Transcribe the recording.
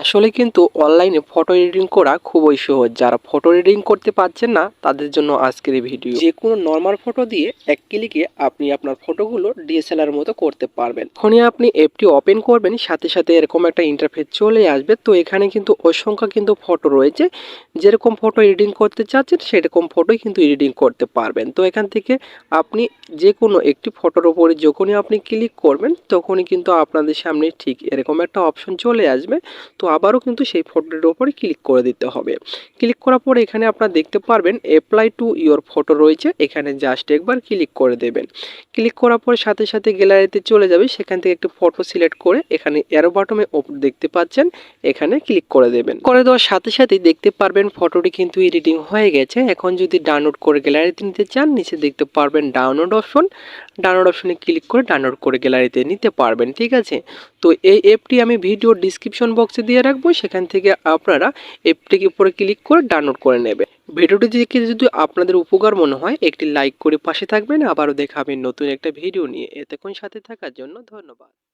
আসলে কিন্তু অনলাইনে ফটো এডিটিং করা খুবই সহজ। যারা ফটো এডিটিং করতে পারছেন না, তাদের জন্য আজকের এই ভিডিও যে কোনো নর্মাল ফটো দিয়ে এক ক্লিকে আপনি আপনার ফটোগুলো ডিএসএলআর মতো করতে পারবেন। এখনই আপনি অ্যাপটি ওপেন করবেন, সাথে সাথে এরকম একটা ইন্টারফেস চলে আসবে। তো এখানে কিন্তু অসংখ্য কিন্তু ফটো রয়েছে। যেরকম ফটো এডিটিং করতে চাচ্ছেন, সেরকম ফটোই কিন্তু এডিটিং করতে পারবেন। তো এখান থেকে আপনি যে কোনো একটি ফটোর উপরে যখনই আপনি ক্লিক করবেন, তখনই কিন্তু আপনাদের সামনে ঠিক এরকম একটা অপশন চলে আসবে। তো আবারও কিন্তু সেই ফটোটির ওপরে ক্লিক করে দিতে হবে। ক্লিক করার পরে এখানে আপনারা দেখতে পারবেন অ্যাপ্লাই টু ইওর ফটো রয়েছে, এখানে জাস্ট একবার ক্লিক করে দেবেন। ক্লিক করার পরে সাথে সাথে গ্যালারিতে চলে যাবে, সেখান থেকে একটি ফটো সিলেক্ট করে এখানে এরো বাটমে ওপর দেখতে পাচ্ছেন, এখানে ক্লিক করে দেবেন। করে দেওয়ার সাথে সাথেই দেখতে পারবেন ফটোটি কিন্তু এডিটিং হয়ে গেছে। এখন যদি ডাউনলোড করে গ্যালারিতে নিতে চান, নিচে দেখতে পারবেন ডাউনলোড অপশন ডাউনলোড অপশনে ক্লিক করে ডাউনলোড করে গ্যালারিতে নিতে পারবেন, ঠিক আছে? তো এই অ্যাপটি আমি ভিডিও ডিসক্রিপশন বক্সে দিয়ে রাখব, সেখান থেকে আপনারা অ্যাপটিকে উপরে ক্লিক করে ডাউনলোড করে নেবে ভিডিওটি দেখে যদি আপনাদের উপকার মনে হয়, একটি লাইক করে পাশে থাকবেন। আবারও দেখাবেন নতুন একটা ভিডিও নিয়ে। এতক্ষণ সাথে থাকার জন্য ধন্যবাদ।